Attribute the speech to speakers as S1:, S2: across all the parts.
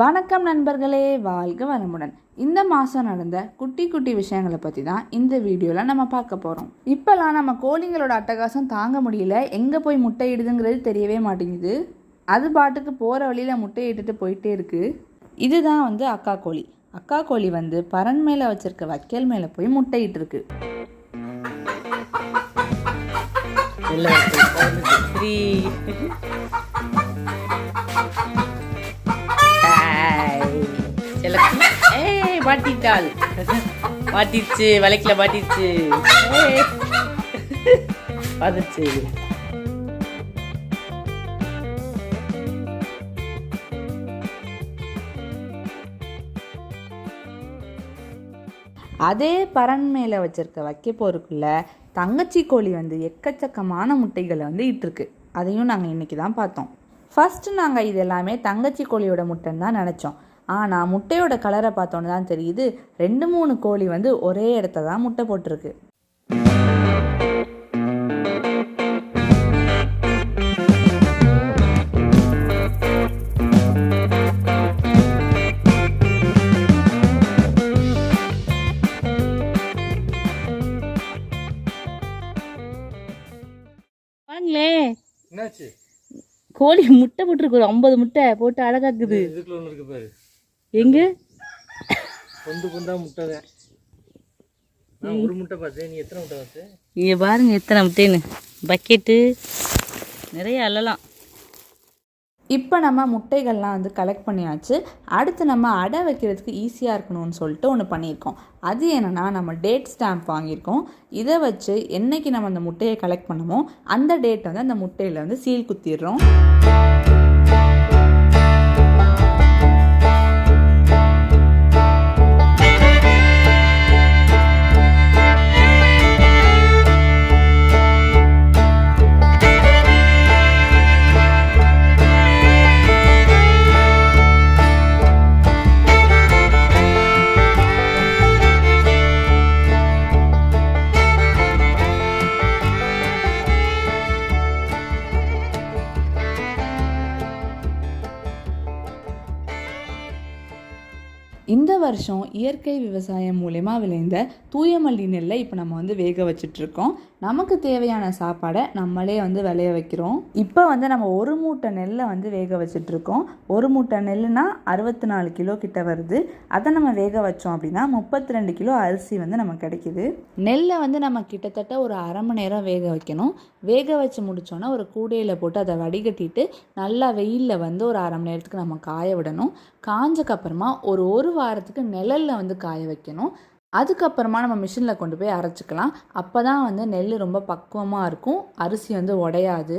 S1: வணக்கம் நண்பர்களே வாழ்க வளமுடன். இந்த மாதம் நடந்த குட்டி குட்டி விஷயங்களை பற்றி தான் இந்த வீடியோவில் நம்ம பார்க்க போகிறோம் இப்போல்லாம் நம்ம கோழிங்களோட அட்டகாசம் தாங்க முடியல. எங்கே போய் முட்டை இடுதுங்கிறது தெரியவே மாட்டேங்குது. அது பாட்டுக்கு போகிற வழியில் முட்டையை இட்டுட்டு போயிட்டே இருக்குது இதுதான் வந்து அக்கா கோழி. அக்கா கோழி வந்து பரன் மேலே வச்சிருக்க வைக்கல் மேலே போய் முட்டையிட்டு இருக்கு.
S2: த்ரீ மாட்டிட்டாள் மாட்டிடுச்சு வலைக்கில் மாட்டிடுச்சு பார்த்துச்சு
S1: அதே பரன் மேலே வச்சிருக்க வைக்கப்போருக்குள்ள தங்கச்சி கோழி வந்து எக்கச்சக்கமான முட்டைகளை வந்து இட்டுருக்கு. அதையும் நாங்கள் இன்னைக்கு தான் பார்த்தோம். ஃபஸ்ட்டு நாங்கள் இது எல்லாமே தங்கச்சி கோழியோட முட்டைன்னு தான் நினச்சோம். ஆனால் முட்டையோட கலரை பார்த்தோன்னு தான் தெரியுது. ரெண்டு மூணு கோழி வந்து ஒரே இடத்த தான் முட்டை போட்டிருக்கு.
S2: வாங்களே
S3: என்னாச்சு?
S2: கோழி முட்டை போட்டிருக்கு. ஒரு ஐம்பது முட்டை போட்டு அழகாக்குது எங்க?
S3: பொந்து பொந்தா முட்டை தான். நான் ஒரு முட்டை பார்த்தேன். நீ எத்தனை முட்டை பார்த்து?
S2: இங்க பாருங்க எத்தனை முட்டைன்னு. பக்கெட்டு நிறைய அள்ளலாம்
S1: இப்போ நம்ம முட்டைகள்லாம் வந்து கலெக்ட் பண்ணியாச்சு. அடுத்து நம்ம அடை வைக்கிறதுக்கு ஈஸியாக இருக்கணும்னு சொல்லிட்டு ஒன்று பண்ணியிருக்கோம். அது என்னென்னா நம்ம டேட் ஸ்டாம்ப் வாங்கியிருக்கோம். இதை வச்சு என்னைக்கு நம்ம அந்த முட்டையை கலெக்ட் பண்ணமோ அந்த டேட்டை வந்து அந்த முட்டையில் வந்து சீல் குத்திடுறோம். இந்த வருஷம் இயற்கை விவசாயம் மூலயமா விளைந்த தூயமல்லி நெல்லை இப்போ நம்ம வந்து வேக வச்சிட்ருக்கோம் நமக்கு தேவையான சாப்பாடை நம்மளே வந்து விளைய வைக்கிறோம். இப்போ வந்து நம்ம ஒரு மூட்டை நெல்லை வந்து வேக வச்சிட்ருக்கோம். ஒரு மூட்டை நெல்லுனா அறுபத்தி நாலு கிலோ கிட்ட வருது. அதை நம்ம வேக வச்சோம் அப்படின்னா முப்பத்தி ரெண்டு கிலோ அரிசி வந்து நமக்கு கிடைக்குது. நெல்லை வந்து நம்ம கிட்டத்தட்ட ஒரு அரை மணி நேரம் வேக வைக்கணும். வேக வச்சு முடித்தோன்னா ஒரு கூடையில் போட்டு அதை வடிகட்டிட்டு நல்லா வெயிலில் வந்து ஒரு அரை மணி நேரத்துக்கு நம்ம காய விடணும். காஞ்சக்கப்புறமா ஒரு ஒரு வாரத்துக்கு நிழலில் வந்து காய வைக்கணும். அதுக்கப்புறமா நம்ம மிஷினில் கொண்டு போய் அரைச்சிக்கலாம். அப்போ தான் வந்து நெல் ரொம்ப பக்குவமாக இருக்கும். அரிசி வந்து உடையாது.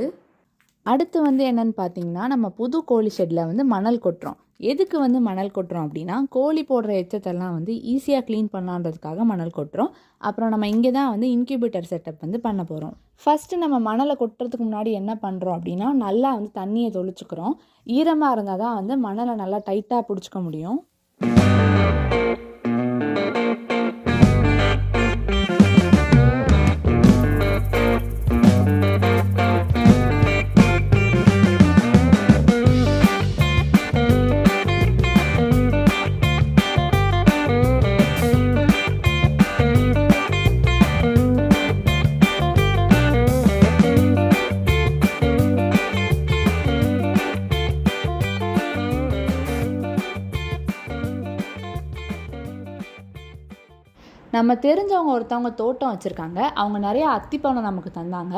S1: அடுத்து வந்து என்னன்னு பார்த்தீங்கன்னா நம்ம புது கோழி ஷெட்டில் வந்து மணல் கொட்டுறோம். எதுக்கு வந்து மணல் கொட்டுறோம் அப்படின்னா கோழி போடுற எச்சத்தெல்லாம் வந்து ஈஸியாக க்ளீன் பண்ணலான்றதுக்காக மணல் கொட்டுறோம். அப்புறம் நம்ம இங்கே தான் வந்து இன்க்யூபேட்டர் செட்டப் வந்து பண்ண போகிறோம் ஃபஸ்ட்டு நம்ம மணலை கொட்டுறதுக்கு முன்னாடி என்ன பண்ணுறோம் அப்படின்னா நல்லா வந்து தண்ணியை தொளிச்சுக்கிறோம். ஈரமாக இருந்தால் தான் வந்து மணலை நல்லா டைட்டாக பிடிச்சிக்க முடியும். நம்ம தெரிஞ்சவங்க ஒருத்தவங்க தோட்டம் வச்சுருக்காங்க. அவங்க நிறைய அத்திப்பழம் நமக்கு தந்தாங்க.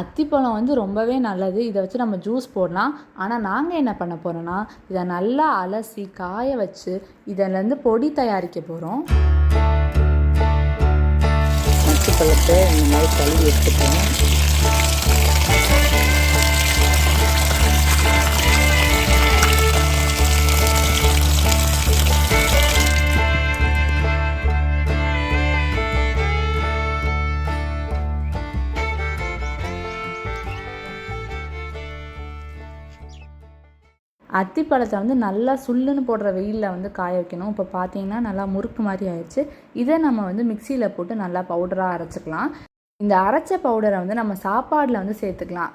S1: அத்திப்பழம் வந்து ரொம்பவே நல்லது. இதை வச்சு நம்ம ஜூஸ் போடலாம். ஆனால் நாங்கள் என்ன பண்ண போகிறோன்னா இதை நல்லா அலசி காய வச்சு இதிலேருந்து பொடி தயாரிக்க போகிறோம்
S2: அத்திப்பழத்தை இந்த மாதிரி கழுவி எடுத்துப்போம்
S1: அத்திப்பழத்தை வந்து நல்லா சுள்ளுன்னு போடுற வெயிலில் வந்து காய வைக்கணும். இப்போ பார்த்தீங்கன்னா நல்லா முறுக்கு மாதிரி ஆயிடுச்சு இதை நம்ம வந்து மிக்சியில் போட்டு நல்லா பவுடராக அரைச்சிக்கலாம். இந்த அரைச்ச பவுடரை வந்து நம்ம சாப்பாடில் வந்து சேர்த்துக்கலாம்.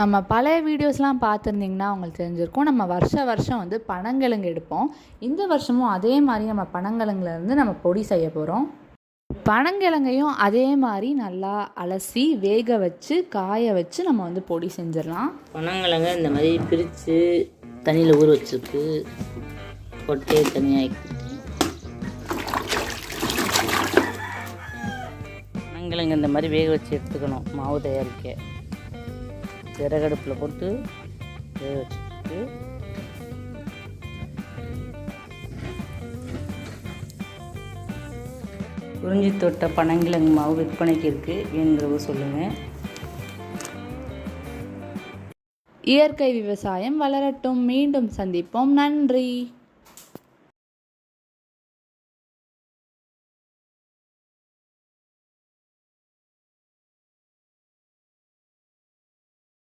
S1: நம்ம பழைய வீடியோஸ்லாம் பார்த்துருந்திங்கன்னா அவங்களுக்கு தெரிஞ்சிருக்கும். நம்ம வருஷ வருஷம் வந்து பனங்கிழங்கு எடுப்போம். இந்த வருஷமும் அதே மாதிரி நம்ம பனங்கிழங்குலேருந்து நம்ம பொடி செய்ய போகிறோம் பனங்கிழங்கையும் அதே மாதிரி நல்லா அலசி வேக வச்சு காய வச்சு நம்ம வந்து பொடி செஞ்சிடலாம்.
S2: பனங்கிழங்க இந்த மாதிரி பிரித்து தண்ணியில் ஊற வச்சுருக்கு. கொட்டையை தனியாக பனங்கிழங்கு இந்த மாதிரி வேக வச்சு எடுத்துக்கணும். மாவு தயாரிக்க. விறகடுப்பில் போட்டு வேக வச்சுட்டு குறிஞ்சி தொட்ட பனங்கிழங்கு மாவு விற்பனைக்கு இருக்குது வேணுங்கிறவங்க சொல்லுங்கள்
S1: இயற்கை விவசாயம் வளரட்டும். மீண்டும் சந்திப்போம். நன்றி.